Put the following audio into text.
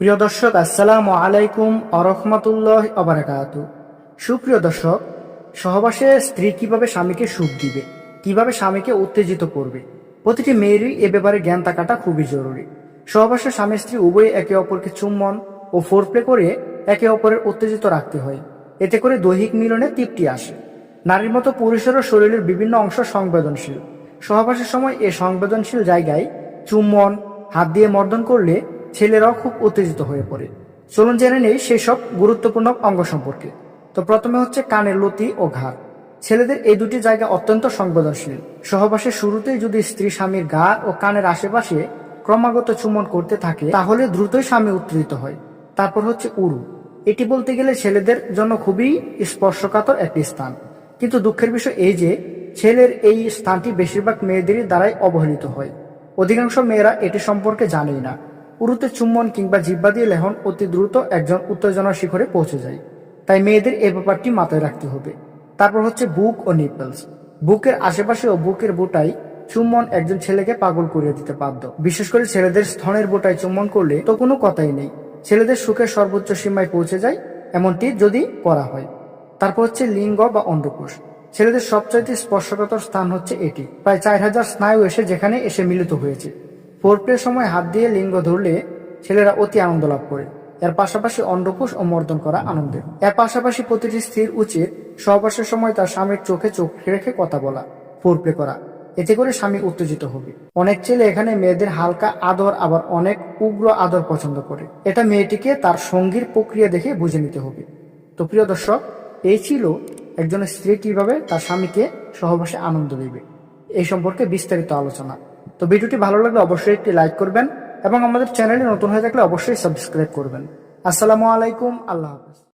প্রিয় দর্শক, আসসালামু আলাইকুম আরহামতুল্লাহ অবরাকাত সুপ্রিয় দর্শক, সহবাসে স্ত্রী কীভাবে স্বামীকে সুখ দিবে, কীভাবে স্বামীকে উত্তেজিত করবে, প্রতিটি মেয়েরই এ ব্যাপারে জ্ঞান থাকাটা খুবই জরুরি। সহবাসে স্বামী স্ত্রী উভয়ে একে অপরকে চুম্বন ও ফোরপ্লে করে একে অপরের উত্তেজিত রাখতে হয়। এতে করে দৈহিক মিলনে তৃপ্তি আসে। নারীর মতো পুরুষেরও শরীরের বিভিন্ন অংশ সংবেদনশীল। সহবাসের সময় এ সংবেদনশীল জায়গায় চুম্বন, হাত দিয়ে মর্দন করলে ছেলেরাও খুব উত্তেজিত হয়ে পড়ে। চলুন জেনে নেই সেসব গুরুত্বপূর্ণ অঙ্গ সম্পর্কে। তো প্রথমে হচ্ছে কানের লতি ও ঘা। ছেলেদের এই দুটি জায়গা অত্যন্ত সংবেদনশীল। সহবাসের শুরুতেই যদি স্ত্রী স্বামীর গা ও কানের আশেপাশে ক্রমাগত চুম্বন করতে থাকে, তাহলে দ্রুতই স্বামী উত্তেজিত হয়। তারপর হচ্ছে উরু। এটি বলতে গেলে ছেলেদের জন্য খুবই স্পর্শকাতর একটি স্থান। কিন্তু দুঃখের বিষয় এই যে, ছেলের এই স্থানটি বেশিরভাগ মেয়েদেরই দ্বারাই অবহেলিত হয়। অধিকাংশ মেয়েরা এটি সম্পর্কে জানেই না। উরুতে চুম্বন কিংবা জিব্বা দিয়ে লেহন অতি দ্রুত একজন উত্তেজনার শিখরে পৌঁছে যায়। তাই মেয়েদের এই ব্যাপারটি মাথায় রাখতে হবে। তারপর হচ্ছে বুক ও নিপলস বুকের আশেপাশে ও বুকের বুটাই চুম্বন একজন ছেলেকে পাগল করিয়ে দিতে বাধ্য। বিশেষ করে ছেলেদের স্থনের বুটায় চুম্বন করলে তো কোনো কথাই নেই। ছেলেদের সুখের সর্বোচ্চ সীমায় পৌঁছে যায়, এমনটি যদি করা হয়। তারপর হচ্ছে লিঙ্গ বা অন্ডকোষ। ছেলেদের সবচাইতে স্পর্শকাতর স্থান হচ্ছে এটি। প্রায় চার হাজার স্নায়ু এসে যেখানে এসে মিলিত হয়েছে। ফোরপ্লের সময় হাত দিয়ে লিঙ্গ ধরলে ছেলেরা অতি আনন্দ লাভ করে। এর পাশাপাশি অন্ডকোষ ও মর্দন করা আনন্দের। এর পাশাপাশি প্রতিটি স্ত্রীর উচিত সহবাসের সময় তার স্বামীর চোখে চোখ রেখে কথা বলা ফোরপ্লে করা। এতে করে স্বামী উত্তেজিত হবে। অনেক ছেলে এখানে মেয়েদের হালকা আদর, আবার অনেক উগ্র আদর পছন্দ করে। এটা মেয়েটিকে তার সঙ্গীর প্রক্রিয়া দেখে বুঝে নিতে হবে। তো প্রিয় দর্শক, এই ছিল একজন স্ত্রী কীভাবে তার স্বামীকে সহবাসে আনন্দ দেবে। এই সম্পর্কে বিস্তারিত আলোচনা। তো ভিডিওটি ভালো লাগলে অবশ্যই একটি লাইক করবেন এবং আমাদের চ্যানেলে নতুন হয়ে থাকলে অবশ্যই সাবস্ক্রাইব করবেন। আসসালামু আলাইকুম, আল্লাহ হাফেজ।